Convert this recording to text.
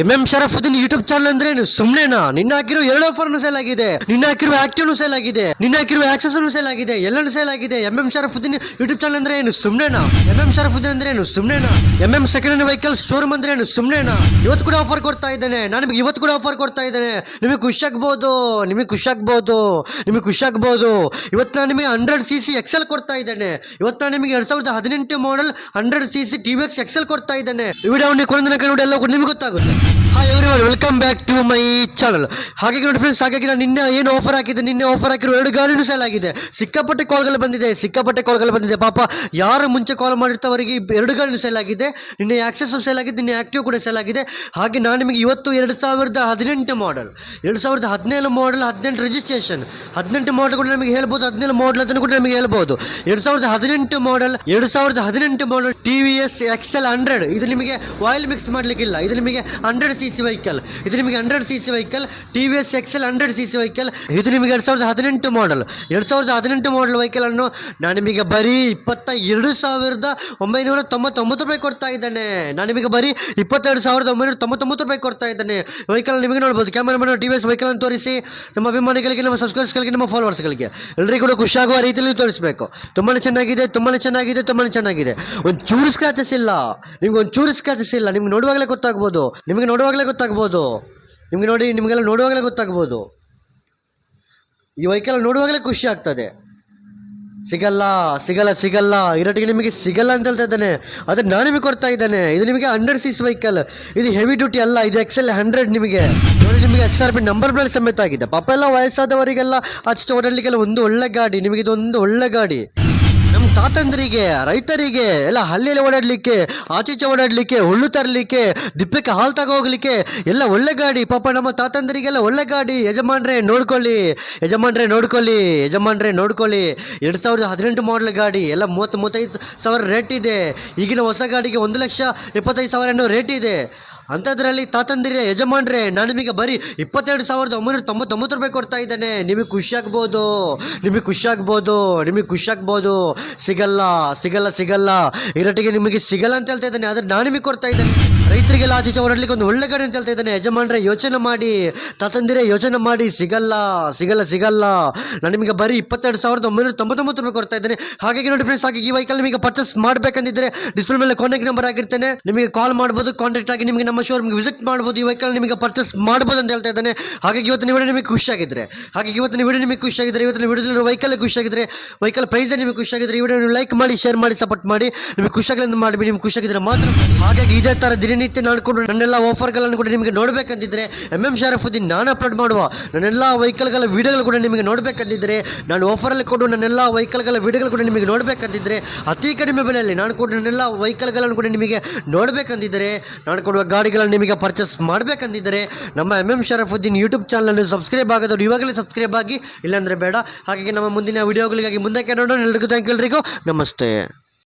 M M Sharafuddin YouTube channel ಅಂದ್ರೆ ಸುಮ್ನೆನಾ? ನಿನ್ನ ಹಾಕಿರೋ ಎರಡು ಆಫರ್ನು ಸೇಲ್ ಆಗಿದೆ. ನಿನ್ನ ಆಕ್ಟಿವ್ನು ಸೇಲ್ ಆಗಿದೆ. ನಿನ್ನ ಆಕ್ಸಸ್ ಸೇಲ್ ಆಗಿದೆ. ಎಲ್ಲನೂ ಸೇಲ್ ಆಗಿದೆ. M M Sharafuddin YouTube channel ಅಂದ್ರೆ ಏನು? ಸುಮ್ನೆನಾ? ಎಂ ಎಂ ಶರಫುದ್ದೀನ್ ಅಂದ್ರೆ ಏನು? ಸುಮ್ನೆನಾ? M M second hand vehicle showroom ಅಂದ್ರೆ ಏನು? ಸುಮ್ನೆನಾ? ಇವತ್ತು ಕೂಡ ಆಫರ್ ಕೊಡ್ತಾ ಇದ್ದಾನೆ. ನಾನು ನಿಮಗೆ ಇವತ್ತು ಕೂಡ ಆಫರ್ ಕೊಡ್ತಾ ಇದ್ದಾನೆ. ನಿಮಗೆ ಖುಷಿ ಆಗ್ಬೋದು. ನಿಮಗೆ ಖುಷಿ ಆಗ್ಬೋದು. ನಿಮಗೆ ಖುಷಿ ಇವತ್ತು ನಾನು ನಿಮಗೆ ಹಂಡ್ರೆಡ್ ಸಿ ಸಿ ಎಕ್ಸೆಲ್ ಕೊಡ್ತಾ ಇದ್ದೇನೆ. ಇವತ್ತು ನಾನು ನಿಮಗೆ ಎರಡ್ ಸಾವಿರದ ಹದಿನೆಂಟು model hundred C C T V X XL ಕೊಡ್ತಾ ಇದ್ದೇನೆ. ಈ ವಿಡಿಯೋ ನೀವು ನೋಡಿ ಎಲ್ಲ ನಿಮಗೆ ಗೊತ್ತಾಗುತ್ತೆ. Hi everyone welcome back to my channel ಹಾಗಾಗಿ ನೋಡಿ ಫ್ರೆಂಡ್ಸ್ ಹಾಗಾಗಿ ನಾನು ನಿನ್ನೆ ಏನು ಆಫರ್ ಹಾಕಿದ್ದೆ, ನಿನ್ನೆ ಆಫರ್ ಹಾಕಿರೋ ಎರಡು ಗಾಡಿನೂ ಸೇಲ್ ಆಗಿದೆ. ಸಿಕ್ಕಾಪಟ್ಟೆ ಕಾಲ್ಗಳು ಬಂದಿದೆ, ಸಿಕ್ಕಾಪಟ್ಟೆ ಕಾಲ್ಗಳು ಬಂದಿದೆ. ಪಾಪ, ಯಾರು ಮುಂಚೆ ಕಾಲ್ ಮಾಡಿರ್ತವರಿಗೆ ಎರಡು ಗಾಡಿನೂ ಸೇಲ್ ಆಗಿದೆ. ನಿನ್ನೆ ಆಕ್ಸೆಸ್ ಸೇಲ್ ಆಗಿದೆ, ನಿನ್ನೆ ಆಕ್ಟಿವ್ ಕೂಡ ಸೇಲ್ ಆಗಿದೆ. ಹಾಗೆ ನಾನು ನಿಮಗೆ ಇವತ್ತು ಎರಡು ಸಾವಿರದ ಹದಿನೆಂಟು ಮಾಡೆಲ್ ಎರಡು ಸಾವಿರದ ಹದಿನೇಳು ಮಾಡೆಲ್ ಹದಿನೆಂಟು ರಿಜಿಸ್ಟ್ರೇಷನ್ ಹದಿನೆಂಟು ಮಾಡೆಲ್ ಕೂಡ ನಮಗೆ ಹೇಳ್ಬೋದು, ಹದಿನೇಳು ಮಾಡೆಲ್ ಅದನ್ನು ಕೂಡ ನಮಗೆ ಹೇಳ್ಬೋದು. ಎರಡು ಸಾವಿರದ ಹದಿನೆಂಟು ಮಾಡೆಲ್ ಎರಡು ಸಾವಿರದ ಹದಿನೆಂಟು model T V S XL hundred ಇದು ನಿಮಗೆ ಆಯಿಲ್ ಮಿಕ್ಸ್ ಮಾಡಲಿಕ್ಕಿಲ್ಲ. ಇದು ನಿಮಗೆ ಹಂಡ್ರೆಡ್ ಸಿ ಸಿ ವೆಹಿಕಲ್ ಇದು ನಿಮಗೆ hundred C C vehicle T V S XL hundred C C vehicle ಇದು ನಿಮಗೆ ಎರಡು ಸಾವಿರದ ಹದಿನೆಂಟು ಮಾಡೆಲ್ ಎರಡು ಸಾವಿರದ ಹದಿನೆಂಟು ಮಾಡಲ್ ವೆಹಿಕಲ್ ಅನ್ನು ನಾನು ನಿಮಗೆ ಬರೀ ಇಪ್ಪತ್ತ ಎರಡು ಸಾವಿರದ ಒಂಬೈನೂರ ತೊಂಬತ್ತೊಂಬತ್ತು ರೂಪಾಯಿ ಕೊಡ್ತಾ ಇದ್ದಾನೆ. ನಾನು ನಿಮಗೆ ಬರೀ ಇಪ್ಪತ್ತೆರಡು ಸಾವಿರದ ಒಂಬೈನೂರ ತೊಂಬತ್ತೊಂಬತ್ತು ರೂಪಾಯಿ ಕೊಡ್ತಾ ಇದ್ದಾನೆ. ವೆಹಿಕಲ್ ನಿಮಗೆ ನೋಡ್ಬೋದು. Camera T V S vehicle ಅನ್ನು ತೋರಿಸಿ. ನಮ್ಮ ಅಭಿಮಾನಿಗಳಿಗೆ, ನಮ್ಮ ಸಬ್ಸ್ಕ್ರೈಬರ್ಸ್ಗಳಿಗೆ ನಮ್ಮ ಫಾಲೋವರ್ಸ್ಗಳಿಗೆ ಎಲ್ಲರಿಗೂ ಕೂಡ ಖುಷಿಯಾಗುವ ರೀತಿಯಲ್ಲಿ ತೋರಿಸಬೇಕು. ತುಂಬಾ ಚೆನ್ನಾಗಿದೆ ತುಂಬಾ ಚೆನ್ನಾಗಿದೆ ತುಂಬಾ ಚೆನ್ನಾಗಿದೆ. ಒಂದು ಚೂರು ಸ್ಕ್ರಾಚಸ್ ಇಲ್ಲ. ನಿಮ್ಗೆ ಒಂದು ಚೂರು ಸ್ಕ್ರಾಚಸ್ ಇಲ್ಲ. ನಿಮ್ಗೆ ನೋಡುವಾಗಲೇ ಗೊತ್ತಾಗ್ಬೋದು. ನಿಮಗೆ ನೋಡುವಾಗಲೇ ಗೊತ್ತಾಗ್ಬೋದು. ನಿಮಗೆ ನೋಡಿ, ನಿಮಗೆಲ್ಲ ನೋಡುವಾಗಲೇ ಗೊತ್ತಾಗ್ಬೋದು. ಈ ವೈಕಲ್ ನೋಡುವಾಗಲೇ ಖುಷಿ ಆಗ್ತದೆ. ಸಿಗಲ್ಲ ಸಿಗಲ್ಲ ಸಿಗಲ್ಲ. ಇರೋಟಿಗೆ ನಿಮಗೆ ಸಿಗಲ್ಲ ಅಂತ ಹೇಳ್ತಾ ಇದ್ದಾನೆ. ಅದನ್ನು ನಾನು ನಿಮಗೆ ಕೊಡ್ತಾ ಇದ್ದಾನೆ. ಇದು ನಿಮಗೆ ಹಂಡ್ರೆಡ್ ಸಿಸ್ ವೆಹಿಕಲ್ ಇದು ಹೆವಿ ಡ್ಯೂಟಿ ಅಲ್ಲ, ಇದು ಎಕ್ಸೆಲ್ ಹಂಡ್ರೆಡ್ ನಿಮಗೆ. ನೋಡಿ, ನಿಮಗೆ H R P number plate ಸಮೇತ ಆಗಿದೆ. ಪಾಪ ಎಲ್ಲ ವಯಸ್ಸಾದವರಿಗೆಲ್ಲ ಅಷ್ಟು ಓಡಾಡಲಿಕ್ಕೆಲ್ಲ ಒಂದು ಒಳ್ಳೆ ಗಾಡಿ. ನಿಮಗೆ ಇದೊಂದು ಒಳ್ಳೆ ಗಾಡಿ. ತಾತಂದ್ರಿಗೆ ರೈತರಿಗೆ, ಎಲ್ಲ ಹಳ್ಳಿಯಲ್ಲಿ ಓಡಾಡಲಿಕ್ಕೆ, ಆಚೀಚೆ ಓಡಾಡಲಿಕ್ಕೆ, ಹುಲ್ಲು ತರಲಿಕ್ಕೆ ದಿಪ್ಪಕ್ಕೆ ಹಾಲು ತಗೋ ಹೋಗ್ಲಿಕ್ಕೆ ಎಲ್ಲ ಒಳ್ಳೆ ಗಾಡಿ. ಪಾಪ ನಮ್ಮ ತಾತಂದ್ರಿಗೆಲ್ಲ ಒಳ್ಳೆ ಗಾಡಿ. ಯಜಮಾನ್ರೆ, ನೋಡ್ಕೊಳ್ಳಿ. ಯಜಮಾನ್ರೆ ನೋಡ್ಕೊಳ್ಳಿ. ಯಜಮಾನ್ರೆ, ನೋಡ್ಕೊಳ್ಳಿ. ಎರಡು ಸಾವಿರದ ಹದಿನೆಂಟು ಮಾಡಲ್ ಗಾಡಿ. ಎಲ್ಲ ಮೂವತ್ತು, ಮೂವತ್ತೈದು ಸಾವಿರ ರೇಟ್ ಇದೆ. ಈಗಿನ ಹೊಸ ಗಾಡಿಗೆ ಒಂದು ಲಕ್ಷ ಇಪ್ಪತ್ತೈದು ಸಾವಿರ ಅನ್ನೋ ರೇಟ್ ಇದೆ. ಅಂಥದ್ರಲ್ಲಿ ತಾತಂದಿರ, ಯಜಮಾನ್ರೆ, ನಾನು ನಿಮಗೆ ಬರೀ ಇಪ್ಪತ್ತೆರಡು ಸಾವಿರದ ಒಂಬೈನೂರ ತೊಂಬತ್ತೊಂಬತ್ತು ರೂಪಾಯಿ ಕೊಡ್ತಾ ಇದ್ದಾನೆ. ನಿಮಗೆ ಖುಷಿ ಆಗ್ಬೋದು ನಿಮಗೆ ಖುಷಿ ಆಗ್ಬೋದು ನಿಮಗೆ ಖುಷಿ ಆಗ್ಬೋದು ಸಿಗಲ್ಲ ಸಿಗಲ್ಲ ಸಿಗಲ್ಲ. ಇರಟಿಗೆ ನಿಮಗೆ ಸಿಗಲ್ಲ ಅಂತ ಹೇಳ್ತಾ ಇದ್ದಾನೆ, ಆದರೆ ನಾನು ನಿಮಗೆ ಕೊಡ್ತಾ ಇದ್ದೇನೆ. ರೈತರಿಗೆಲ್ಲ ಆಚೆ ಓಡಾಡ್ಲಿಕ್ಕೆ ಒಂದು ಒಳ್ಳೆ ಕಡೆ ಅಂತ ಹೇಳ್ತಾ ಇದ್ದಾನೆ. ಯಜಮಾನ್ರೆ, ಯೋಚನೆ ಮಾಡಿ, ತತಂದಿರೇ ಯೋಚನೆ ಮಾಡಿ, ಸಿಗಲ್ಲ ಸಿಗಲ್ಲ ಸಿಗಲ್ಲ. ನಾನು ನಿಮಗೆ ಬರೀ ಇಪ್ಪತ್ತೆರಡು ಸಾವಿರದ ಒಂಬೈನೂರ ತೊಂಬತ್ತೊಂಬತ್ತು ರೂಪಾಯಿ ಕೊಡ್ತಾ ಇದ್ದೇನೆ. ಹಾಗಾಗಿ ನೋಡಿ ಫ್ರೆಂಡ್ಸ್ ಹಾಗೆ ಈ ವೆಹಿಕಲ್ ನಿಮಗೆ ಪರ್ಚೇಸ್ ಮಾಡಬೇಕಂದಿದ್ರೆ ಡಿಸ್ಪ್ಲೇ ಮೇಲೆ ಕಾಂಟ್ಯಾಕ್ಟ್ ನಂಬರ್ ಆಗಿರ್ತೇನೆ ನಿಮಗೆ ಕಾಲ್ ಮಾಡ್ಬೋದು ಕಾಂಟ್ಯಾಕ್ಟ್ ಆಗಿ ನಿಮಗೆ ನಮ್ಮ ಶೋರೂಮ್ಗೆ ವಿಸಿಟ್ ಮಾಡ್ಬೋದು, ಈ ವೆಹಿಕಲ್ ನಿಮಗೆ ಪರ್ಚೇಸ್ ಮಾಡ್ಬೋದು ಅಂತ ಹೇಳ್ತಾ ಇದ್ದಾನೆ. ಹಾಗಾಗಿ ಇವತ್ತಿನ ವಿಡಿಯೋ ನಿಮಗೆ ಖುಷಿಯಾಗಿದ್ರೆ ಹಾಗಾಗಿ ಇವತ್ತಿನ ವಿಡಿಯೋ ನಿಮಗೆ ಖುಷಿಯಾಗಿದ್ರೆ ಇವತ್ತಿನ ವಿಡಿಯೋದಲ್ಲಿ ವೆಹಿಕಲ್ ಖುಷಿಯಾಗಿದ್ರೆ ವೆಹಿಕಲ್ ಪ್ರೈಸ್ ನಿಮಗೆ ಖುಷಿಯಾಗಿದ್ರೆ ಈ ವಿಡಿಯೋ ನೀವು ಲೈಕ್ ಮಾಡಿ ಶೇರ್ ಮಾಡಿ ಸಪೋರ್ಟ್ ಮಾಡಿ. ನಿಮಗೆ ಖುಷಿಯಾಗಲಿ ಮಾಡಿ, ನಿಮ್ಗೆ ಖುಷಿಯಾಗಿದ್ರೆ ಮಾತ್ರ. ಹಾಗಾಗಿ ಇದೇ ಥರ ದಿನನಿತ್ಯ ನೋಡಿಕೊಂಡು ನನ್ನೆಲ್ಲ ಆಫರ್ಗಳನ್ನು ಕೂಡ ನಿಮಗೆ ನೋಡಬೇಕಂತಿದ್ರೆ ಎಂ ಎಂ ಶರಫುದ್ದೀನ್ ನಾನು ಅಪ್ಲೋಡ್ ಮಾಡುವ ನನ್ನೆಲ್ಲ ವೆಹಿಕಲ್ಗಳ ವೀಡಿಯೋಗಳು ಕೂಡ ನಿಮಗೆ ನೋಡಬೇಕಂತಿದ್ರೆ, ನಾನು ಆಫರಲ್ಲಿ ಕೊಡು ನನ್ನೆಲ್ಲ ವೆಹಿಕಲ್ಗಳ ವೀಡಿಯೋಗಳು ಕೂಡ ನಿಮಗೆ ನೋಡಬೇಕಂತಿದ್ರೆ, ಅತಿ ಕಡಿಮೆ ಬೆಲೆಯಲ್ಲಿ ನಾನು ಕೂಡ ನನ್ನೆಲ್ಲ ವೆಹಿಕಲ್ಗಳನ್ನು ಕೂಡ ನಿಮಗೆ ನೋಡಬೇಕಂತಿದ್ದರೆ ನಾನು ಕೊಡುವ ಗಾಡಿಗಳನ್ನು ನಿಮಗೆ ಪರ್ಚೇಸ್ ಮಾಡಬೇಕಂತಿದ್ದರೆ ನಮ್ಮ ಎಂ ಎಂ ಶರಫುದ್ದೀನ್ ಯೂಟ್ಯೂಬ್ ಚಾನಲನ್ನು ಸಬ್ಸ್ಕ್ರೈಬ್ ಆಗೋದವ್ರು ಇವಾಗಲೇ ಸಬ್ಸ್ಕ್ರೈಬ್ ಆಗಿ, ಇಲ್ಲಾಂದರೆ ಬೇಡ. ಹಾಗಾಗಿ ನಮ್ಮ ಮುಂದಿನ ವಿಡಿಯೋಗಳಿಗಾಗಿ ಮುಂದಕ್ಕೆ ನೋಡೋಣ. ಎಲ್ರಿಗೂ ಥ್ಯಾಂಕ್ ಎಲ್ರಿಗೂ. ನಮಸ್ತೆ.